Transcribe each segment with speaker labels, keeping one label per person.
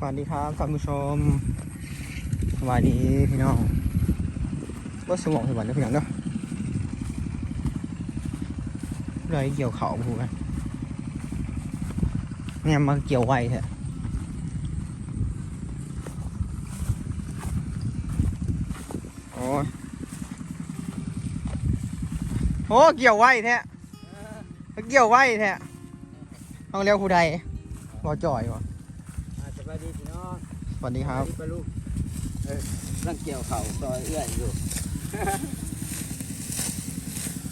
Speaker 1: สวัสดีครับท่านผู้ชมสวัสดีพี่น้องว่าสมองสวัสดีพี่น้องเนาะเลยเกี่ยวเขาพูดกันเนี่ยมาเกี่ยวไวแท้โอ้ยโอ้เกี่ยวไวแท้เกี่ยวไวแท้ต้องเรียกผู้ใดบอจ่อยวะ
Speaker 2: อ่าส บายดีพี่น้อง
Speaker 1: สวัสดีครับ
Speaker 2: สวัสดีปลาลูกเออร่างเกี่ยวเข่าซอยเอื้อยอยู่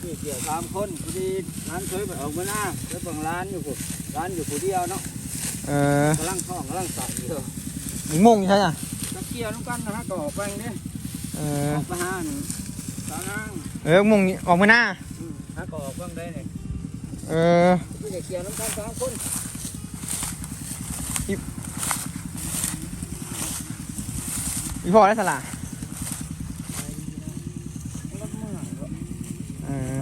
Speaker 2: นี่เกี่ยวสามคนพอดีร้านเคยไปออกมาหน้าเคยเปิดร้านอยู่ผู้ร้านอยู่ผู้เดียวเนาะ
Speaker 1: เออกำ
Speaker 2: ลังท้องกำลังใส่อยู่
Speaker 1: หมูมงใช่ไหม
Speaker 2: ก็เกี่ยวน้ำกันนะฮะก็ออกไปนี่
Speaker 1: เอ
Speaker 2: อ
Speaker 1: อ
Speaker 2: อกไปหาหนึ่งสาวนั่ง
Speaker 1: เออมงนี่ออกมาหน้า
Speaker 2: อืมฮะก็ออกเบ้างได้เนี่ย
Speaker 1: เออ
Speaker 2: พี่จะเกี่ยวน้ำกันสามคน
Speaker 1: พี่พอได้สละ
Speaker 2: เอ
Speaker 1: อ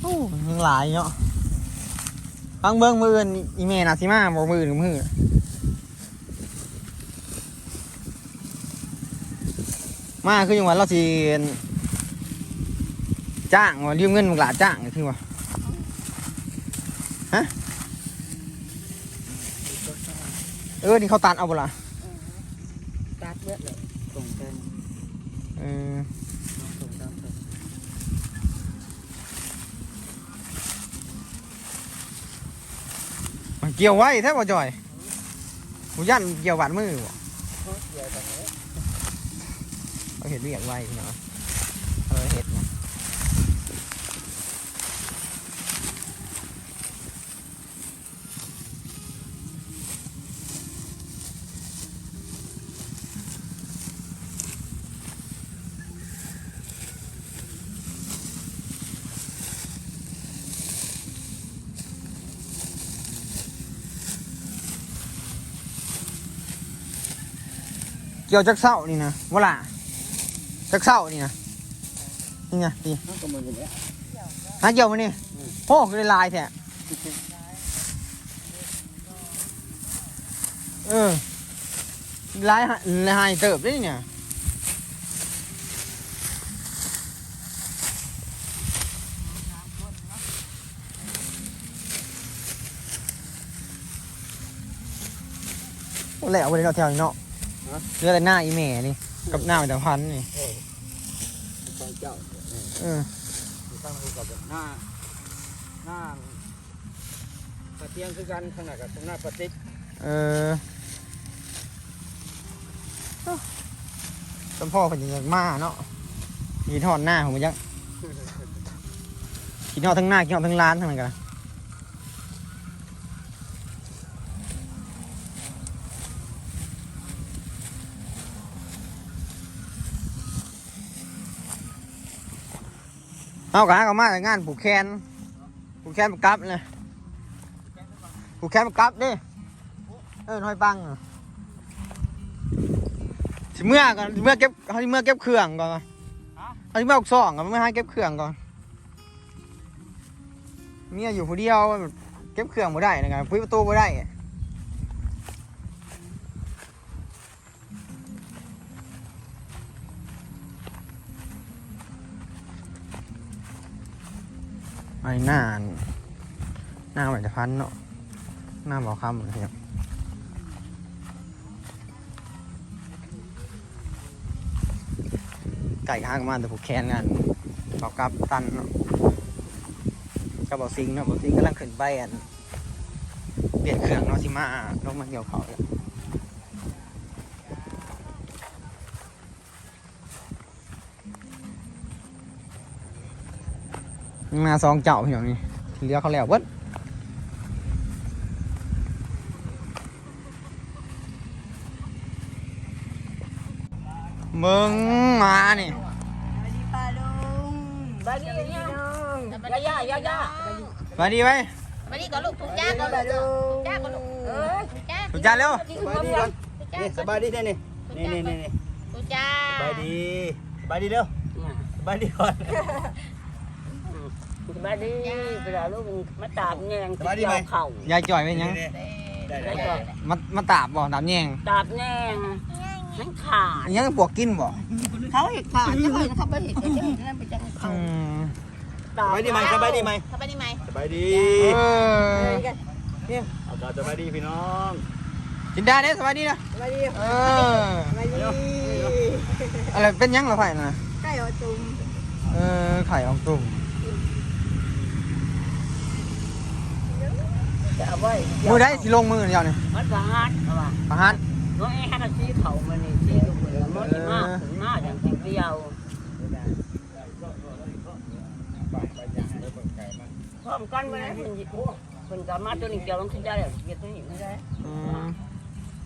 Speaker 1: โอ้ยังหลายเนาะฟังเบิ้งมืออื่นอีเมนาซิมาบอกมืออื่นกับมือมาคือยังวันเราสิจ้างว่ายืมเงินมึงหลาจ้างคือว่า เออ นี่เขาตัดเอาเปล่า
Speaker 2: ตัดเยอะเลยส่งเต็ม
Speaker 1: เออ
Speaker 2: ส่งตามส่ง
Speaker 1: มันเกี่ยวไว้แท้บ่จอยหมูยันเกี่ยวบาดมือบ่
Speaker 2: เกี่ยวตรงนี้
Speaker 1: เขาเห็นเรียกไว้เนาะเออเห็ดนะเกี่ยวจักเศร้านี่นะว่าล่ะจักเศร้านี่นะนี่ไงนี่
Speaker 2: นั่นก็มืออย่างเงี้ย
Speaker 1: หาเกี่ยวมานี่โอ้คือลายแท้เออลายหาลายเติบได้เนี่ยแล้วไปเลยเนาะแถวนี้เนาะ เหลือแต่หน้าอีแม่นี่ กับหน้าแต่พันนี่
Speaker 2: เออตอนเจ้าเออ
Speaker 1: เออ
Speaker 2: อยู่ข้างหูกับหน้าหน้าตะเทียงคือกันข้างหน้ากับข้างหน้าปฏิก
Speaker 1: เออจำพ่อเป็นยังมาเนาะกินทอดหน้าผมยังกินทอดทั้งหน้ากินทอดทั้งร้านทั้งนั้นกัน เอากะก็มากับงานผูกแขนผูกแขนกกลับเลยผูกแขนกกลับดิเออน้อยปังสิเมื่อก่อนเมื่อเก็บเขาเมื่อเก็บเครื่องก่อนเขาเมื่อออกซองก่อนเมื่อให้เก็บเครื่องก่อนเมียอยู่ผู้เดียวเก็บเครื่องบ่ได้นะครับพุ้ยประตูบ่ได้ ไอ้หน้าหน้าเหมือนจะพันเนาะหน้าบอกคำเหมือนกันไก่ข้างมาแต่ผูกแขนกันเขากับตันเนาะกับบอซิงเนาะบอซิงกำลังขึ้นไปอันเปลี่ยนเครื่องเนาะสิมาลงมาเกี่ยวเขาเลย มาสองเจ้าพี่น้องนี่ที่เหลือเขาแล้วเบิดมึงมานี่
Speaker 3: ปลาลุงบาดีเนี่ยยายายายา
Speaker 1: มาดีไว้
Speaker 3: มาดีก็ลูกทุกจ้าก็ลูกจ้าก็ลูกเออทุกจ้า
Speaker 1: ถูกจานเร็ว
Speaker 2: สบายดีก่อนนี่สบายดีเนี่ยนี่นี่นี่นี่นี่
Speaker 3: ทุกจ้า
Speaker 2: สบายดีสบายดีเร็วสบายดีก่อน
Speaker 3: สบายดีเวลาลูกมาตามแยงเกี่ยวเข่ายา
Speaker 1: ยจ่อยเป็นหยัง
Speaker 2: ได้ได้
Speaker 3: แล้ว
Speaker 2: ได้
Speaker 3: ก็
Speaker 1: มามาตาบบ่ตามแยง
Speaker 3: ตามแยงมันขาด
Speaker 1: อิหยังปวกกินบ่
Speaker 3: เขาเห็ดขาดจะเขาเขาไปเห็ดจะเห็ดนั่นไปจังเขา
Speaker 1: อืม
Speaker 2: สบายดีไหมสบายดีไหม
Speaker 3: สบายดีไหม
Speaker 2: สบายดี
Speaker 1: เออ
Speaker 2: อากาศสบายดีพี่น้อง
Speaker 1: จินดาเด้สวัสดีนะ
Speaker 3: สบายดี
Speaker 1: เออ
Speaker 3: สบายดี
Speaker 1: อะไรเป็นหยังเหรอไผ่น่ะ
Speaker 3: ใกล้เอาจุ่ม
Speaker 1: เออไข่ออกตุ่ม
Speaker 3: จะเอาไว้
Speaker 1: มือได้สิลงมือเดียวนี่
Speaker 3: มันสะอาดเอาว่า
Speaker 1: ประหาร
Speaker 3: น้องไอ้ฮันซีเขามันนี่ซีดูเหมือนมันมากถึงมากอย่างเดียวพร้อมกันมาแล้วมันหยิบคนสามารถตัวนี้เกี่ยวลงขึ้นได้เลยเกี่ยวตัวนี้ไม่ได้
Speaker 1: อืม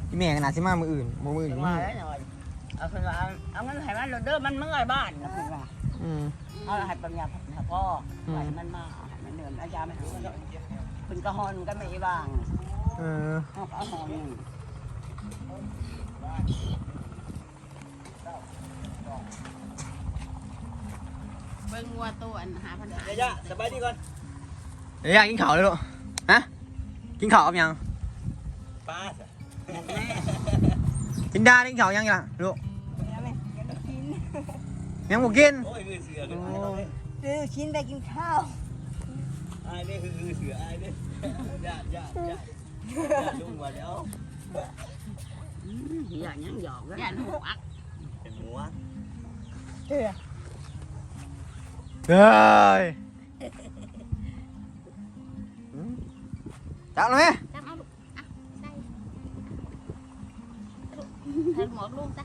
Speaker 1: อีแม่ขนาดสิมามืออื่นบ่มืออื่น
Speaker 3: มา
Speaker 1: มา
Speaker 3: แล้วหน่อยเอาคนว่าเอาเงินให้มันเราเด้อมันเมื่อยบ้านนะคุณว่า
Speaker 1: อืม
Speaker 3: เอาให้ปัญญาหาพ่อให้มันมาให้มันเดินอาญาไม่หาคุณกระหอนก็ไม่บ้าง
Speaker 1: เออ
Speaker 3: เอาเอาหอน
Speaker 4: เบิ่งวัวตัวอันหาพัน
Speaker 2: ยายาสบายดีก่อน
Speaker 1: เดี๋ยวอยากกินข้าวเลยลูกฮะกินข้าวกับหยัง
Speaker 2: ป้า
Speaker 1: จินดาได้กินข้าวยังล่ะลูกยังบ่กิน
Speaker 2: โอ้ยคือเสือเลย
Speaker 3: ซื้อชิ้นไปกินข้าว
Speaker 2: ไอ้นี่คือเสือไอ้นี่ญาติญาติญาติลุงมาแล้ว
Speaker 3: อย่างยังหยอก
Speaker 4: ยันหูอัก
Speaker 2: เป็นหัว
Speaker 1: เฮ้ยจับเลยไหม
Speaker 4: จำเอาลูกอะใส่ใส่หมวกลูกจ้ะ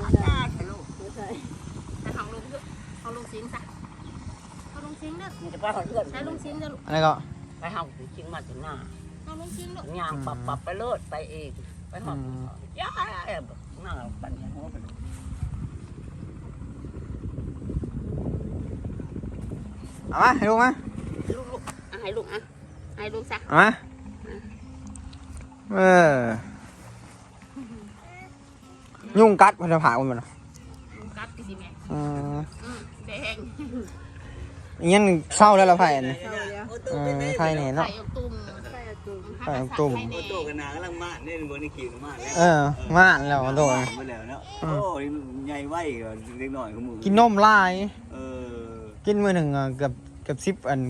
Speaker 4: อะใส่ลูกอะใส่
Speaker 3: กินท้องว่าจะมีจังหวะ
Speaker 4: ใส่ของลุงด้วยของลุงสิงซะของลุงสิงเด้อ
Speaker 3: มันจะไปหอเลือด
Speaker 4: ใส่ลุงสิงเด้อลูก
Speaker 1: อะไรก็
Speaker 3: ไปหอชิ้นมาถึงหน้า
Speaker 4: ของลุงสิงลูก
Speaker 3: ย่างปรับปรับไปโลดไปเองไปหอย่าแบบหน้าปั่นหัวไป
Speaker 1: เอามาให้ลูกมา
Speaker 4: ลูกลูกอะให้ลูกอะให้ลูกซะ
Speaker 1: เอามาเออยุ่งกัดมันจะผ่ามันมัน
Speaker 4: ลูกกัดกี่สิแม่
Speaker 1: อืม
Speaker 4: อืมแดง
Speaker 1: อย่างงี้เศร้าแล้วละไผ่อันนี้เออไผ่เนี่ย
Speaker 4: ใส่
Speaker 1: เนาะ
Speaker 4: เอาตุ่มใส่เอาตุ่ม
Speaker 1: ใส่เอาตุ่ม
Speaker 4: ให้
Speaker 2: โอ้
Speaker 4: แน่
Speaker 2: โตกันนากำลังมาเนี่ยบนนี่ขี่มาแล้ว
Speaker 1: เออมาแล้วโดน
Speaker 2: มาแล้วเนาะโอ้ยใหญ่ไว้เล็กหน่อยของมึง
Speaker 1: กินนมลาย
Speaker 2: เออ
Speaker 1: กินมือหนึ่งอะเกือบเกือบสิบอัน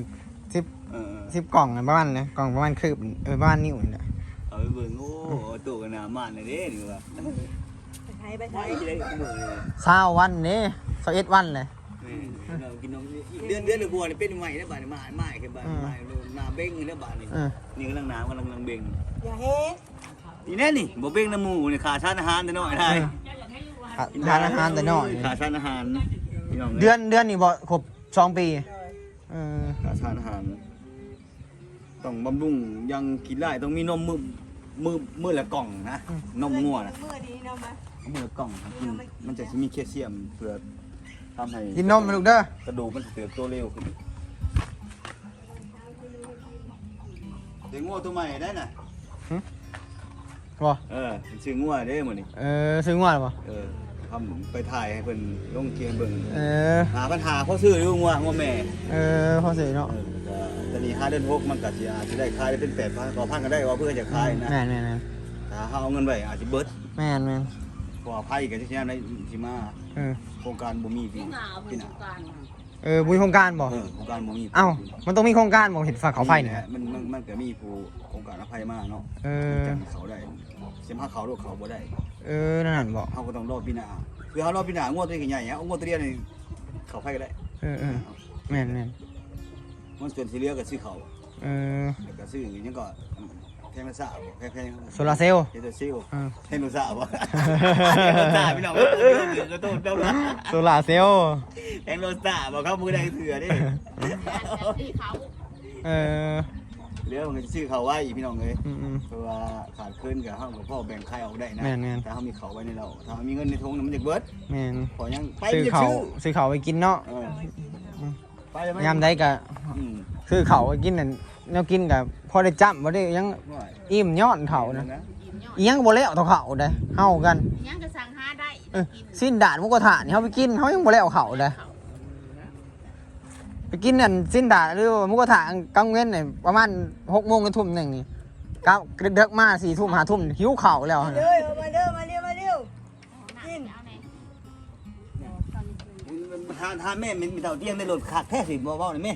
Speaker 1: สิบ
Speaker 2: เออ
Speaker 1: สิบกล่องอะประมาณเนี่ยกล่องประมาณคืบเออประมาณนิ้วเนี่ย
Speaker 2: เอาไปเบิ่งโอ้โตกันนามาเลยเด้นี่ว่า
Speaker 3: ให้ไป
Speaker 2: ไม่
Speaker 3: ใช้
Speaker 2: ได้ขโมยเลย
Speaker 1: เศร้าวันนี่ สิบเอ็ดวันเลย
Speaker 2: เรากินนมเดือนเดือนหนึ่งบัวนี่เป็นใหม่แล้วบาดมาใหม่ขึ้นบาดใหม่นาเบ้งแล้วบาดนี่
Speaker 1: เออ
Speaker 2: นี่กำลังน้ำกำลังกำลังเบ่ง
Speaker 3: อย่าเฮ็ด
Speaker 2: นี่แน่นี่บ่เบ่งน้ำมูนี่ขาชาติอาหารแต่น้อยได้
Speaker 1: ขาทานอาหารแต่น้อย
Speaker 2: ขาชาติอาหารพี่น้อง
Speaker 1: เดือนเดือนนี่บ่ครบสองปีเออ
Speaker 2: ขาชาติอาหารต้องบำรุงยังกินได้ต้องมีนมมือมือมือละกล่องนะนมงัวนะ
Speaker 3: เมื่อนี้เนาะมา
Speaker 2: มือละกล่องครับกินมันจะมีแคลเซียมเพื่อ ทำให้
Speaker 1: กินนมมาลูกเด้อก
Speaker 2: ระดูกมันเติบโตเร็วขึ้นเด็กงัวตัวใหม่ได้น่ะ
Speaker 1: บ่
Speaker 2: เออเป็นชื่องัวเด้หมดนี่
Speaker 1: เออซื้องวดบ่
Speaker 2: เออทำไปถ่ายให้เพิ่นลงเกียงเบิ่ง
Speaker 1: เออ
Speaker 2: หาปัญหาเขาซื้ออยู่งัวงัวแม่
Speaker 1: เออพอสิเนาะ
Speaker 2: เออก็ตอนนี้ห้าเดือนหกมันก็สิอาจจะได้ขายได้เป็นแปดพันต่อพันก็ได้ว่าเพื่อจะขายนะ
Speaker 1: แม่นแม่นแม่น
Speaker 2: ถ้าเขาเอาเงินไว้อาจจะเบิด
Speaker 1: แม่นแม่น
Speaker 2: เพราะว่าไพ่ก็สิแนได้สิมา
Speaker 1: เออ
Speaker 2: โครงการบ่มีพี่
Speaker 3: ที่หน้าเอาไป
Speaker 2: พี่
Speaker 3: ดู
Speaker 2: น่ะ
Speaker 3: การ
Speaker 1: เออบุญโครงการบ่
Speaker 2: เออโครงการบ่มี
Speaker 1: เอ้ามันต้องมีโครงการบ่เห็นฝากเขาไฟเนี่ย
Speaker 2: มันมันมันก็มีผู้โครงการอภัยมาเนาะ
Speaker 1: เออ
Speaker 2: จังเขาได้เสียมาเขาโลกเขาบ่ได้
Speaker 1: เออนั่นนั่นบ่
Speaker 2: เขาก็ต้องรอปีหน้าคือเขารอปีหน้างวดตัวใหญ่ๆฮะงวดตัวเดียวนี่เขาไพ่ก็ได้
Speaker 1: เออเออแม่นแม่น
Speaker 2: มันส่วนที่เหลือก็ซื้อเขา
Speaker 1: เออ
Speaker 2: แล้วก็ซื้ออยังก็ แพงละสาบ่แพงแพง
Speaker 1: โซลาร์เซลล์
Speaker 2: เฮดซิล
Speaker 1: เออ
Speaker 2: เฮนุสาบ่เฮนุสาพี่น้องก็ต้องก็ต้องเจ้าละ
Speaker 1: โซลาร์เซลล์
Speaker 2: เฮนุสาบ่ครับมือได้เถื่อดิ
Speaker 4: ที่เขา
Speaker 1: เออ
Speaker 2: เหลือมันก็ซื้อเขาไว้พี่น้องเอ้ย
Speaker 1: อืมอืม
Speaker 2: เพราะว่าขาดคืนกับเฮากับพ่อแบ่งค่ายออกได้นะ
Speaker 1: แม่นๆ
Speaker 2: แต่เฮามีเขาไว้ในเราถ้ามีเงินในทงมันจะเบิด
Speaker 1: แม่น
Speaker 2: พอยังไป
Speaker 1: ซื้อ
Speaker 2: จะ
Speaker 1: เขา
Speaker 2: ซื้อ
Speaker 1: ซื้อเขาไปกินเนาะ
Speaker 2: เออไปเลยไหม
Speaker 1: ยามใดก็
Speaker 2: อืม
Speaker 1: ซื้อเขาไปกินน่ะ แนวกินก็พอได้จ้ำบ่ได้ยังอิ่มยอดเขานะ
Speaker 4: ยิ้มย่อย
Speaker 1: อีหยังก็บ่แล้วเท่าเขาได้เฮากัน
Speaker 4: ยังจะสั่งหาได้
Speaker 1: เออสิ้นด่านหมุกระทะนี่เขาไปกินเขายังบ่ได้เอาเขาเลยไปกินนั่นสิ้นด่านหรือว่าหมุกระทะกลางเว้นเนี่ยประมาณหกโมงถึงทุ่มหนึ่งนี่ก้าวเด็กมาสี่ทุ่มห้าทุ่มหิวเข่าวแล้ว
Speaker 3: มา
Speaker 1: นะ
Speaker 3: เด้อมาเด้อมาเร็วมาเร็ว
Speaker 4: กินเอาไหน
Speaker 2: ทานทานแม่มันมีเต่าเตียงในรถขาดแท้สิบ่เว้านี่แม่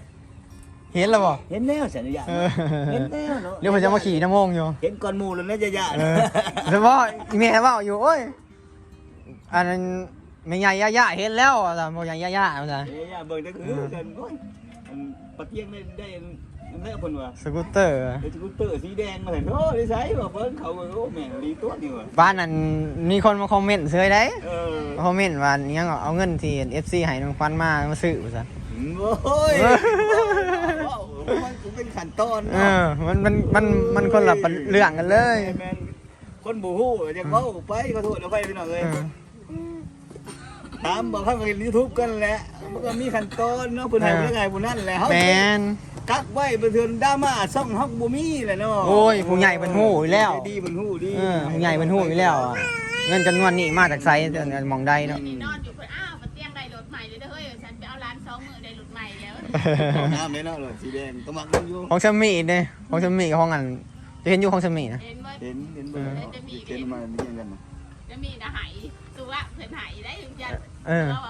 Speaker 1: เห็นแล้วบ่
Speaker 2: เห็นแล้วสัญญาณ
Speaker 1: เออ
Speaker 2: เห็นแล้วเนาะ
Speaker 1: เดี๋ยวผมจะมาขี่น้ำโมงอยู่
Speaker 2: เห็นก่อนหมู่แล้วนะจะยะ
Speaker 1: เออแต่ว่าอีเมลว่าอยู่โอ้ยอันนั้นไม่ใหญ่ย่าๆเห็นแล้วแต่บ่ใหญ่ย่าๆเอาจ้ะ
Speaker 2: เอ้ยอย่าเบิ่งแต่คือกันโอ้ยอันปะเตียงได้ได้ได้เพิ่นว่า
Speaker 1: สกูตเตอร์
Speaker 2: ไอ้สกูตเตอร์สีแดงมาเห็นโอ้ได้ใช้ว่าเพิ่นเขาว่าโอ้แม่งดีตัวนี่ว่ะ
Speaker 1: บ้านนั้นมีคนมาคอมเมนต์เซยได้
Speaker 2: เออ
Speaker 1: คอมเมนต์ว่าอิหยังเอาเงินที่ FC ให้น้องฟันมามาซื้อว่าซะ
Speaker 2: โอ้ยมัน กูเป็นขั้นตอน
Speaker 1: เออมันมันมันมันคนละเรื่องกันเลย
Speaker 2: แม่นคนบ่ฮู้อยากเว้าไปขอโทษเอาไปพี่น้องเอ้ย
Speaker 1: เออ
Speaker 2: ตามบอกให้มายูทูบกันแหละมันก็มีขั้นตอนเนาะผู้ใดผู้ใดผู้นั้นแหละเฮา
Speaker 1: แมน
Speaker 2: กักไว้บ่เทือนดราม่าซ่องฮอกบ่มีแหละเนาะ
Speaker 1: โอ้ยผู้ใหญ่เป็นหู้อยู่แล้ว
Speaker 2: ดีเป็นฮู้ดี
Speaker 1: เออผู้ใหญ่เป็นหู้อยู่แล้วอะเงินจำนวนนี้มาจากไซส์มองได้เนาะ
Speaker 4: นี่นอนอยู่เพื่อน สองมือได้รถใหม่แล้ว
Speaker 2: น้ำเลยเนาะเลยสีแดงก็มักมันอยู่
Speaker 1: ของชมีเนี่ยของชมีกับห้องอันจะเห็นอยู่ของชมีนะ
Speaker 4: เห็นว่า
Speaker 2: เห็นเห็นเบิ่งเนาะเห็นมามีอย่างนั้นเนาะ
Speaker 4: จะมีนะไหายตัวเพื่อนไหายได้ถึงจะ
Speaker 1: เออ
Speaker 4: เรา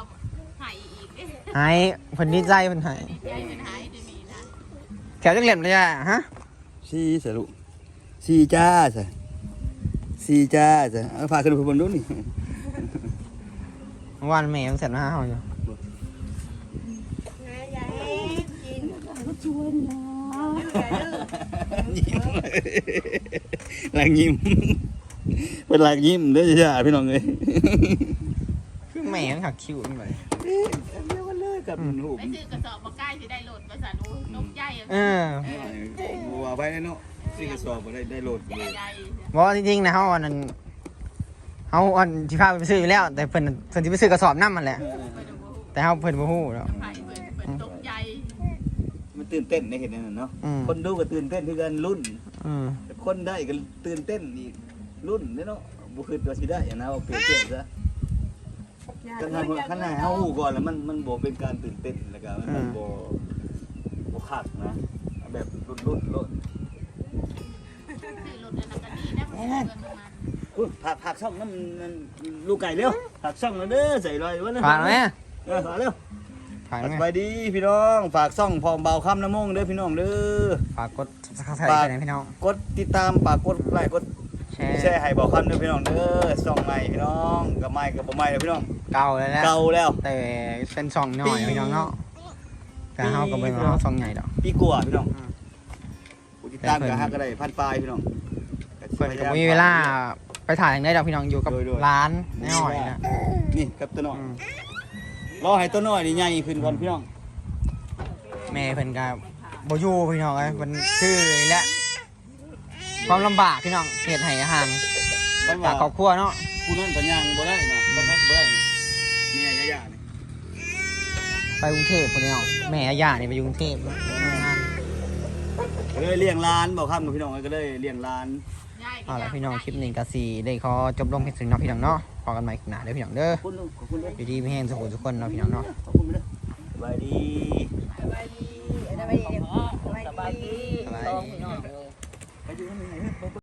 Speaker 4: ไหายอีก
Speaker 1: หายเพิ่นดีใจเพิ่นหาย
Speaker 4: ดีใจเพื่อนไหายจะมีนะ
Speaker 1: แถวจังเหลี่ยมเลยอะฮะ
Speaker 2: สีสรุสีจ้าซะสีจ้าซะเอาพาขึ้นไปบนนู้นนี่
Speaker 1: เมื่อวานแม่มันเสร็จมาหาเฮาอยู่
Speaker 3: อย่าให้กิน
Speaker 2: ยิ้มหลังยิ้มเป็นหลังยิ้มเด้อจ้าพี่น้องเอ้ย
Speaker 1: คือแม่มันหักคิ้วมันไป
Speaker 2: เดียวกันเลยกับหู
Speaker 4: ไปซื้อกระสอบมาใกล้จะได้รถมาสั่นโอ้นกใหญ่
Speaker 1: เออ
Speaker 2: บัวไปเนาะสิกระสอบบ่ได้ได้โหลดเลย
Speaker 4: ใหญ่
Speaker 1: บอกว่าจริงๆนะเฮาอันนั้นเฮาอันที่พาไปซื้ออยู่แล้ว แต่เพิ่นเพิ่นสิไปซื้อกระสอบน้ำมันแหละแต่เฮาเพิ่นบ่ฮู้แล้ว
Speaker 2: ตื่นเต้นในเห็นนั่นเนาะ
Speaker 1: อืม
Speaker 2: คนดูก็ตื่นเต้นคือกันรุ่น
Speaker 1: อืม
Speaker 2: แต่คนได้ก็ตื่นเต้นอีกรุ่นเนาะบ่คือว่าสิได้อย่างนะเอาเปรียบเทียบซะคันให้คันให้เฮาฮู้ก่อนแล้วมันมันบ่เป็นการตื่นเต้นแล้วก็มันมันบ่บ่คักนะเอาแบบรุ่นๆโลด
Speaker 4: ซื้อรถอันนั้นก็ดีนะเพื่อนมัน
Speaker 2: อุ้ยผักผักช่องน้ำนั่นลูกไก่เร็วผักช่องแล้วเด้อใส่รอยวะนะ
Speaker 1: ฝากไหม
Speaker 2: เออฝากเร็ว
Speaker 1: ฝาก
Speaker 2: ส
Speaker 1: ไหม
Speaker 2: บายดีพี่น้องฝากช่องพอเบาคำน้ำมงเด้อพี่น้องเด้อ
Speaker 1: ฝากกด Subscribe ไปนะพี่น้อง
Speaker 2: กดติดตามฝากกดไลค์กด
Speaker 1: แชร์
Speaker 2: แชร์ให้เบาคำเด้อพี่น้องเด้อช่องใหม่พี่น้องกับใหม่กับบ่ใหม่เด้อพี่น้อง
Speaker 1: เก่าเลยแหละ
Speaker 2: เก่าแล้ว
Speaker 1: แต่เป็นช่องน้อยพี่น้องเนาะแต่เฮาก็บ่มาเฮาช่องใหญ่ดอก
Speaker 2: ปีกว่าพี่น้อง
Speaker 1: อืม
Speaker 2: ผู้ติดตามกับฮักก็ได้พันปลายพี่น้อง
Speaker 1: เพิ่นก็บ่มีเวลาไปถ่ายอย่างได้ดอกพี่น้องอยู่กับ
Speaker 2: โดยโดย
Speaker 1: ร้านน้อยนะ
Speaker 2: นี่กับตัวน้อย
Speaker 1: อืม
Speaker 2: รอให้ตัวน้อยนี่ใหญ่ขึ้นก่อนพี่น้อง
Speaker 1: แม่เพิ่นก็บ่อยู่พี่น้องเอ้ยเพิ่นชื่อนี่แหละความลำบากพี่น้องเฮ็ดให้อาหาร
Speaker 2: มัน
Speaker 1: จา
Speaker 2: ว่าก
Speaker 1: ครอบครัวเนาะ
Speaker 2: ผู้นั้นปัญญางบ่ได้นะบ่ได้บ่ได้เมียยะๆนี่
Speaker 1: ไปกรุงเทพพุ่นเนาะแม่ย่านี่ไปอยู่กรุงเทพเนาะทำงาน
Speaker 2: ก็เลยเลี้ยงร้านบอกครับกับพี่น้องก็เลยเลี้ยงร้าน
Speaker 1: เอาละพี่น้องคลิปนี้ก็สิได้ขอจบลงเพียงเท่านี้เนาะพี่น้องเนาะ พอกันใหม่คลิปหน้าเด้อพี่น้องเด้อ
Speaker 2: ขอบคุณลูกขอบคุณเด้อ
Speaker 1: อยู่ดีมีแห้งสุขทุกคนเนาะพี่น้องเนาะ
Speaker 2: ขอบคุณเด้อสบายดี
Speaker 3: สบายดีสบายดีสบายดี
Speaker 1: สบายดี
Speaker 3: ต้องพี่น้อง
Speaker 2: ไปอยู่ที่ไหน